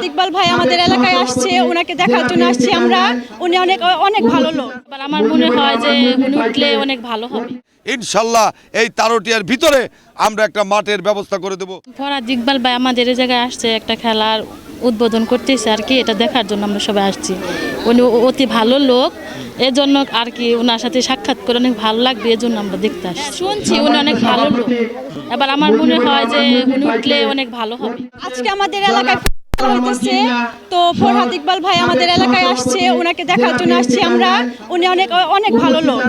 ফরহাদ ইকবাল ভাই আমাদের এলাকায় আসছে ওনাকে দেখার জন্য আসছি আমরা। উনি অনেক অনেক ভালো লোক। আমার মনে হয় যে উনি উঠলে অনেক ভালো হবে। ইনশাল্লাহ এই তারটিয়ার ভিতরে আমরা একটা মাঠের ব্যবস্থা করে দেব। ফরাদ ইকবাল ভাই আমাদের এই জায়গায় আসছে একটা খেলার উদ্বোধন করতেছে আর কি এটা দেখার জন্য আমরা সবাই আসছি। উনি অতি ভালো লোক এর জন্য আর কি ওনার সাথে সাক্ষাৎ করে অনেক ভালো লাগবে এর জন্য আমরা দেখতে আসছি। শুনছি উনি অনেক ভালো লোক। এবার আমার মনে হয় যে উনি উঠলে অনেক ভালো হবে। আজকে আমাদের এলাকায় হইতেছে তো ফরহাদ ইকবাল ভাই আমাদের এলাকায় আসছে ওনাকে দেখার জন্য আসছি আমরা। উনি অনেক অনেক ভালো লোক।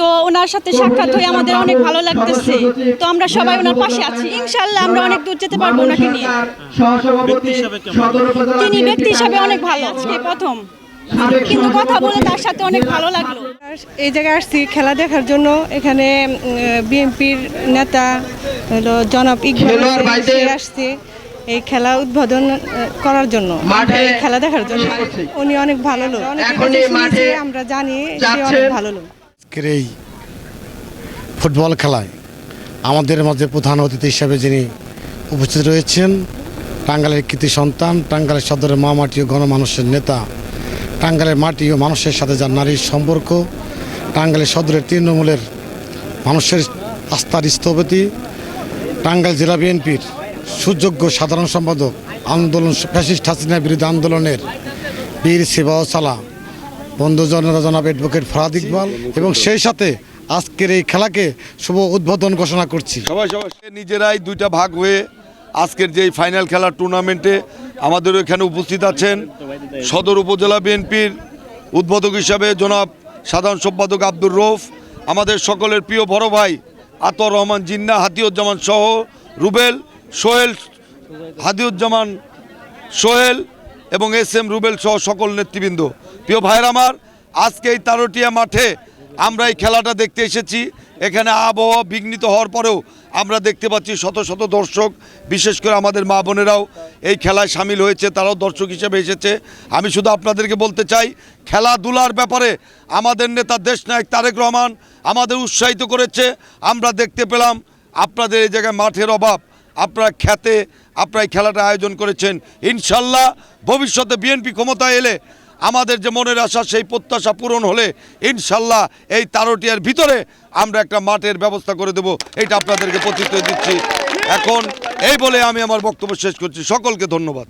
তো ওনার সাথে সাক্ষাৎ হয়ে আমাদের অনেক ভালো লাগতেছে। তো আমরা সবাই ওনার পাশে আছি। ইনশাল্লাহ আমরা অনেক দূর যেতে পারব ওনাকে নিয়ে। তিনি ব্যক্তি হিসাবে অনেক ভালো আজকে প্রথম। কিন্তু কথা বলে তার সাথে অনেক ভালো লাগল। এই জায়গায় আসছি খেলা দেখার জন্য। এখানে বিএনপির নেতা হলো জনাব ইকবাল আসছে। এই খেলা উদ্বোধন করার জন্য এই খেলা দেখার জন্য। উনি অনেক ভালো লোক। আমরা জানি অনেক ভালো লোক। আজকের এই ফুটবল খেলায় আমাদের মাঝে প্রধান অতিথি হিসাবে যিনি উপস্থিত রয়েছেন টাঙ্গালের কৃতি সন্তান টাঙ্গালের সদরের মা মাটি ও গণমানুষের নেতা টাঙ্গালের মাটি ও মানুষের সাথে যার নারীর সম্পর্ক টাঙ্গালের সদরের তৃণমূলের মানুষের আস্থার স্থপতি টাঙ্গাইল জেলা বিএনপির সুযোগ্য সাধারণ সম্পাদক আন্দোলন, ফ্যাসিস্ট হাসিনা বিরোধী আন্দোলনের বীর সেবা ও সালা বন্ধুজনেরা জনাব অ্যাডভোকেট ফরাদ ইকবাল এবং সেই সাথে আজকের এই খেলাকে শুভ উদ্বোধন ঘোষণা করছি। সবাই সবাই নিজেরাই দুইটা ভাগ হয়ে আজকের যে ফাইনাল খেলার টুর্নামেন্টে আমাদের এখানে উপস্থিত আছেন সদর উপজেলা বিএনপির উদ্বোধক হিসাবে জনাব সাধারণ সম্পাদক আব্দুর রৌফ, আমাদের সকলের প্রিয় বড় ভাই আতর রহমান জিন্না, হাতিউজ্জামান সহ রুবেল সোহেল, হাদিউজ্জামান সোহেল এবং এস এম রুবেল সহ সকল নেতৃবৃন্দ। প্রিয় ভাইয়ের আমার, আজকে এই তারটিয়া মাঠে আমরা এই খেলাটা দেখতে এসেছি। এখানে আবহাওয়া বিঘ্নিত হওয়ার পরেও আমরা দেখতে পাচ্ছি শত শত দর্শক, বিশেষ করে আমাদের মা বোনেরাও এই খেলায় সামিল হয়েছে, তারাও দর্শক হিসেবে এসেছে। আমি শুধু আপনাদেরকে বলতে চাই, খেলাধুলার ব্যাপারে আমাদের নেতা দেশনায়ক তারেক রহমান আমাদের উৎসাহিত করেছে। আমরা দেখতে পেলাম আপনাদের এই জায়গায় মাঠের অভাব। আপনারা খ্যাতে, আপনার খেলাটা আয়োজন করেছেন। ইনশাল্লাহ ভবিষ্যতে বিএনপি ক্ষমতায় এলে আমাদের যে মনের আশা, সেই প্রত্যাশা পূরণ হলে ইনশাল্লাহ এই তারোটিয়ার ভিতরে আমরা একটা মাঠের ব্যবস্থা করে দেব। এটা আপনাদেরকে প্রতিশ্রুতি দিচ্ছি। এখন এই বলে আমি আমার বক্তব্য শেষ করছি। সকলকে ধন্যবাদ।